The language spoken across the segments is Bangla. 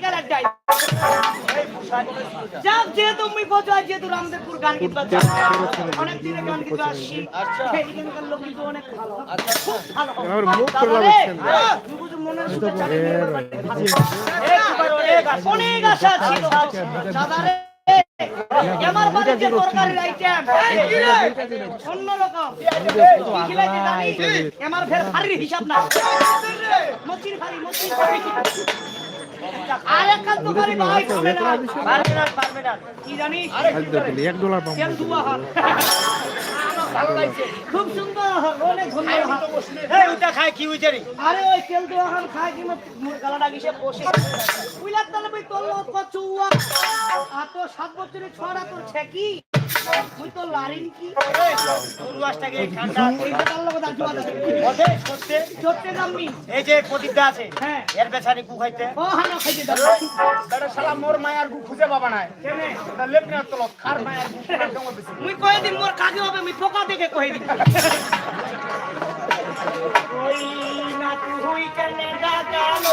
কালার যাই যাক যেহেতু মুই বোঝাই যেহেতু রামদেবপুর গান গীত অনেক দিনে গান গীত আসছি এদিকের লোক কিন্তু অনেক ভালো খুব ভালো আমার মুখ করে দাদা রে, লাগাচ্ছেন না। হ্যাঁ, মনের সুখে চালিয়ে অনেক আশা ছিল। দাদা রে আমার বাড়ির তরকারির আইটেম অন্যরকম কি খিলাইতে জানি আমার ফের ভারীর হিসাব না মচির ভারী মচির ভারী আর একটা তো ভারী ভাই পারবে না পারবে না পারবে না কি জানিস আজ দেখলি এক ডলার খুব সুন্দর অনেক ধন্যবাদ। এই ওটা খায় কি উইচারি আরে ওই তেল দুয়া হল খায় কি মোর গালাটা গিসে বসে। উইলার তালে বই তোর কচুয়া। আর তো সাত বছরের ছড়া তোর ছেকি। মুই তো লারিন কি পূর্বাসটাকে এই যে প্রদীপটা আছে হ্যাঁ এর বেচারি গু খাইতে ও হানা খাইতে দাও মোর মায়ার খার মায়ার মুই কয়ে দিন মোর কাজে হবে মুই পোকা দেখে কয়ে দিন ওই না তুই ডাকালো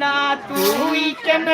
না তুই কেন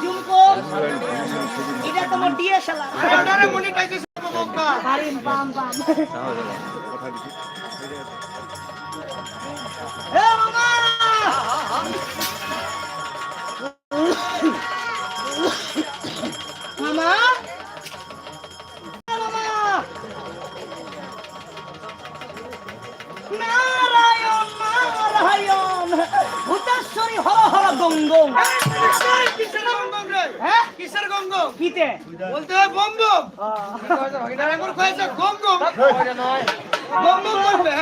ঝুমকো এটা তোমার ডিএসএলআর হারিম বাম বাম। এ মামা! মামা! নারায়ণ নারায়ণ। ভূতেশ্বরী হর হর গং গং হ্যাঁ কিসের গঙ্গ? কিতে বলতে হয় বম বম একবার কয়েছে গম গম বম বম করবে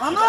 মামা!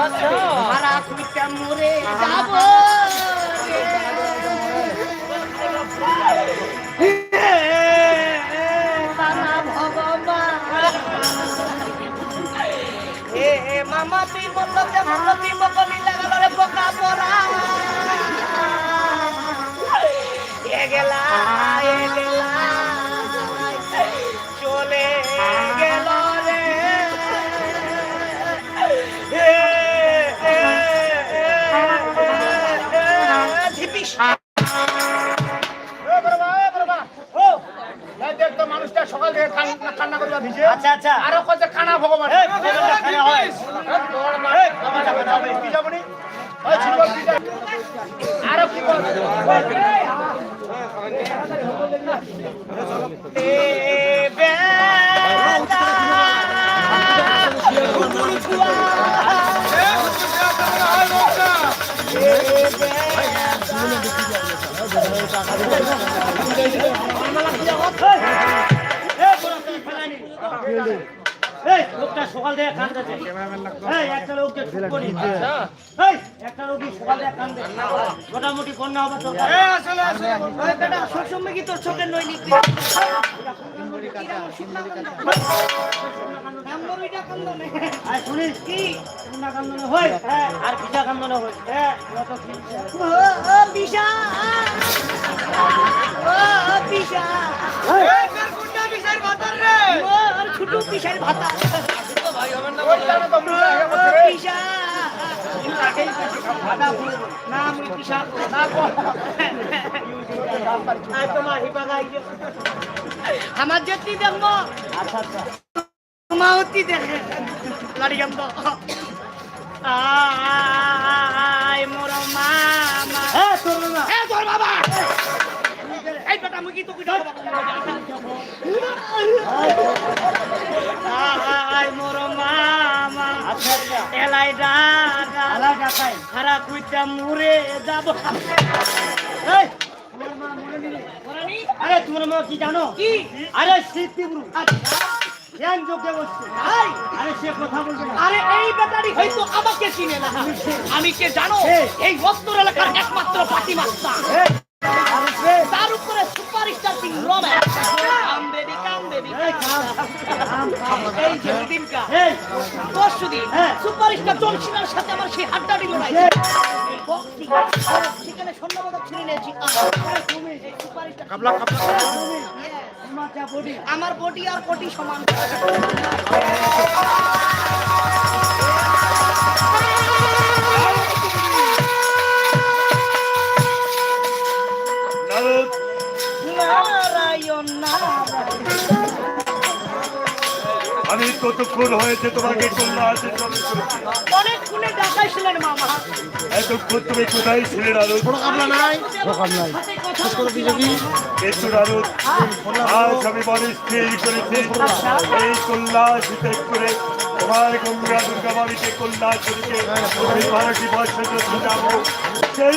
ঘেরাও মরে যাব মামা তুই বলল যে মামা তুই বকলি লাগালো রে পোকা পড়া গেলা মানুষটা সকাল থেকে কান্না- করবা ভিজে আচ্ছা আচ্ছা আরও কত ভগবান ভগবান খানা হয়। যাবে? আরও কি বেটা এই লোকটা সকাল থেকে কান্দাছে এই একটা লোককে চুপ করি। এই একটা লোকই সকাল থেকে কান্দে মোটামুটি বন্যা হবে তো আসলে কি তোর চোখের নই আর কান্দনে হয় হ্যাঁ আর ভিজা কান্দনে হয় হ্যাঁ অত ও ও বিশা বিশা ছোট বিশার ভাতা আমার যেতি দেখব। আচ্ছা দেখে। তো আয় মোর মামা। হারা মুরে যাব নিলে। মরেনি আরে তোমার মা কি জানো? কি? আরে সিদ্ধিগুরু আচ্ছা ধ্যান বসছে। আরে সে কথা বলবে আরে এই বেটারি হয়তো আমাকে চিনে না। আমি কে? জানো? এই অস্তর এলাকার একমাত্র পাতি তার Ramesh come baby come baby এই যে পরশু দিন হ্যাঁ। সুপারস্টার জন সিনার সাথে আমার সেই লড়াই কে? সেখানে স্বর্ণপদক ছিনে নিয়েছি। আরে তুমি। এই সুপারস্টার কাবলা কাবলা। তোমার যা বডি। আমার বডি আর কোটি সমান। আমি কতক্ষণ হয়েছে তোমাকে কন্যা আছে এতক্ষণ তুমি কোথায় ছিলে নারদ কোনো কাবলা নাই। হাতে কথা কিন্তু নারদ আজ আমি স্থির করেছি। এই করে তোমার গঙ্গা দুর্গা বাড়িতে বারোটি বছর জন্য যাব সেই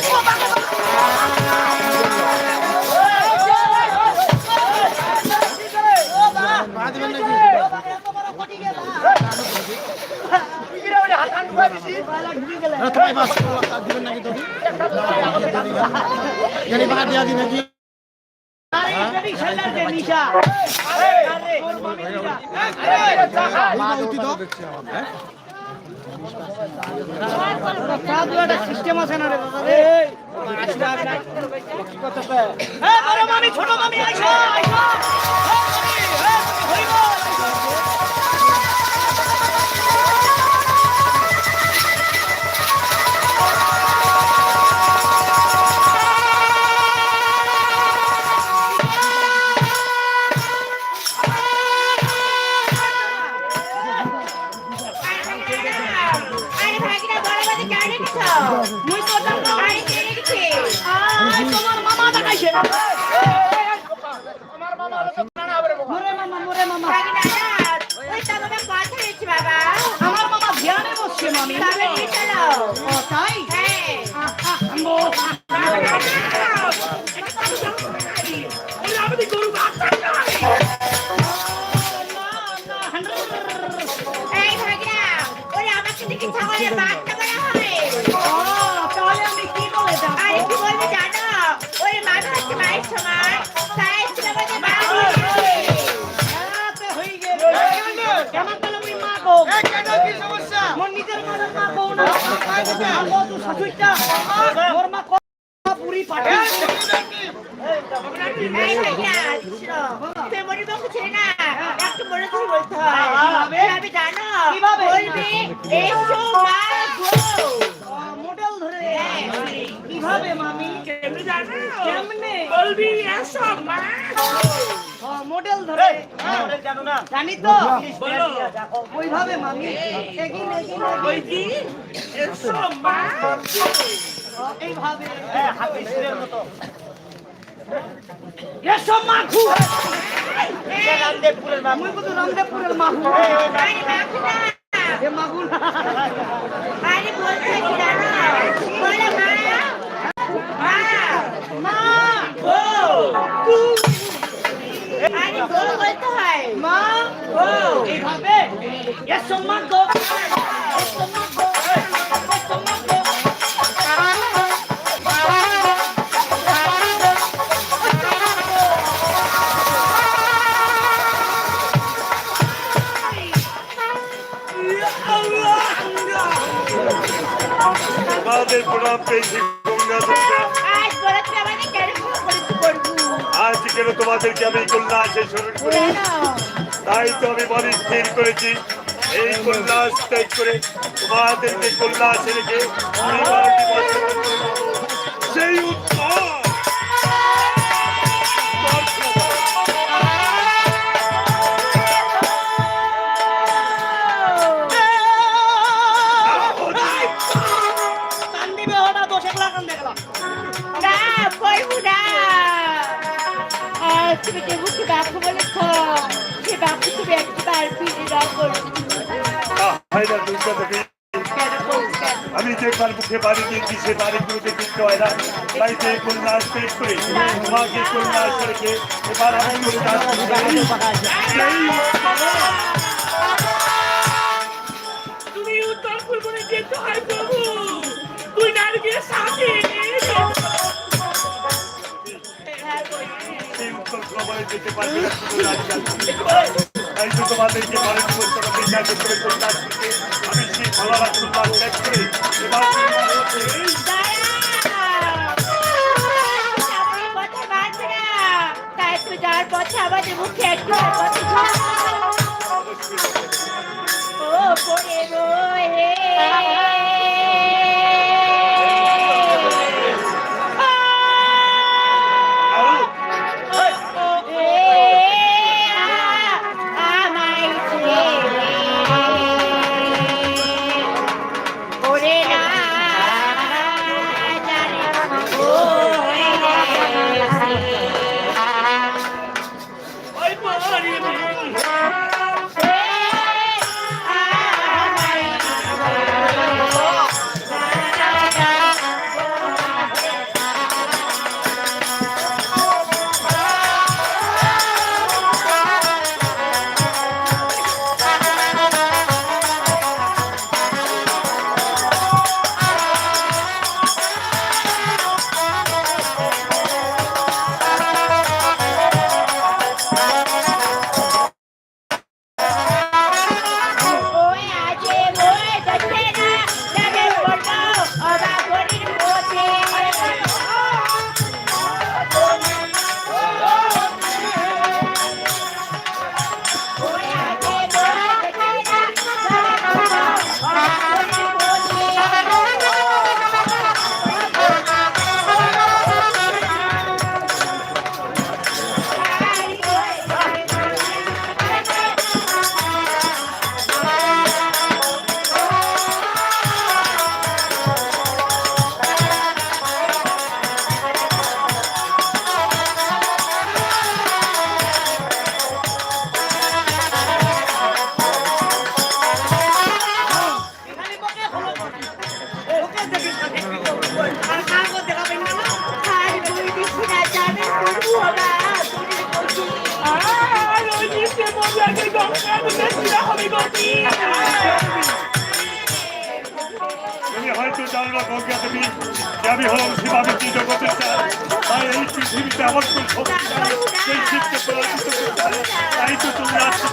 তোমায় বাস দিবেন নাকি তুমি হ্যাঁ ছোট মামি আইসো মনে ছিল না একটু মনে করে বলতে হয়। কীভাবে জানো। কীভাবে? বলবি এসো মা গো। মডেল ধরে। হ্যাঁ। কীভাবে মামি? কেমনে জানো? কেমনে? বলবি এসো মা। মডেল ধরে। জানো না? জানি তো। ওইভাবে মামি। এগিন এগিন বলবি এসো মা। এইভাবে। হ্যাঁ হাতি মতো। এসব মাখু রামদেবপুরের বাবু মুই কত রামদেবপুরের মাখু আরে মাখু না এ মাখু না আরে বলতে কি জানো বলে মা মা মা গো আরে গো বলতে হয় মা ও এইভাবে মাখো তোমাদেরকে আমি কন্যা আসে শুরু করি তাই তো আমি বলি, স্থির করেছি এই কন্যা ত্যাগ করে তোমাদেরকে কন্যা আসে করব। সেই উৎসব আমি যে কাল মুখে বাড়ি দিয়েছি সে বাড়িগুলোতে কিনতে হয় না। তাই যে কন্যা ত্যাগ করে, তোমাকে কন্যা ছেলেকে এবার আমি তুমি উত্তর পূর্বনে যেতে হয় প্রভু। তুই নারীকে সাথে প্রবলে যেতে পারবে। তাই তো তোমাদেরকে বাড়ি দিবস করা বিন্যাস করে কন্যা ছেলেকে আমি সেই ভালো কন্যা ত্যাগ করে এবার যাওয়ার পথে আমাদের মুখে একটু ও, পড়ে রয়ে তুমি হয়তো জানো না গঙ্গা দেবী যে আমি হলাম শিবা বিদ্যুৎ জগতের আর এই পৃথিবীতে আমার কোন শক্তি সেই শিবকে পরাজিত করতে। তাই তো তুমি আসছে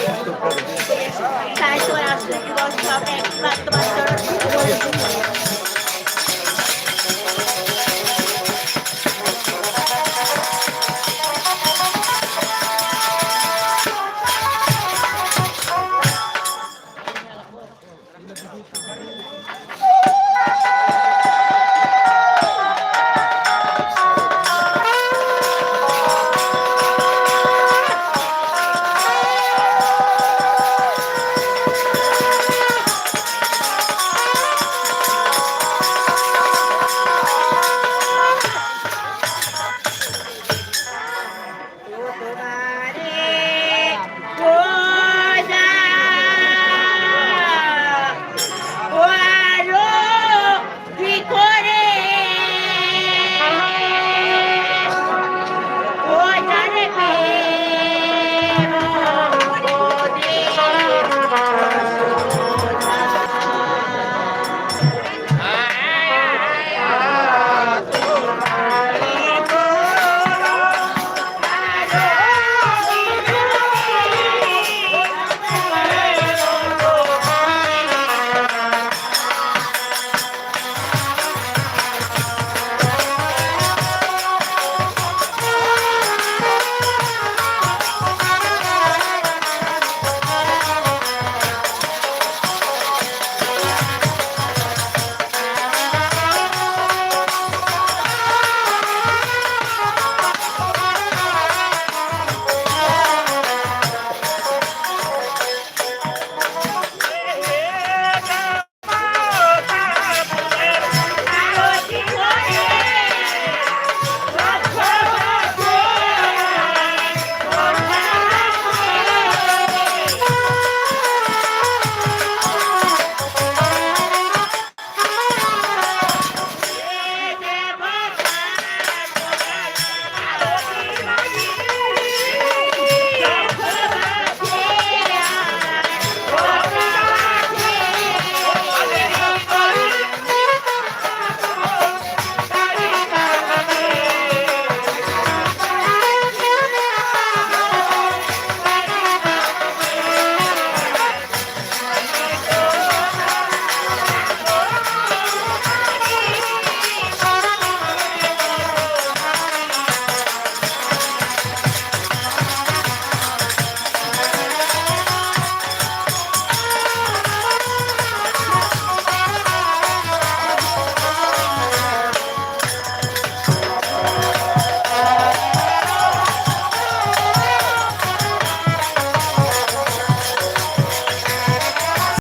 কেউ দুটো দিয়েছিলাম তাই তো আসলে কি বলছো একবার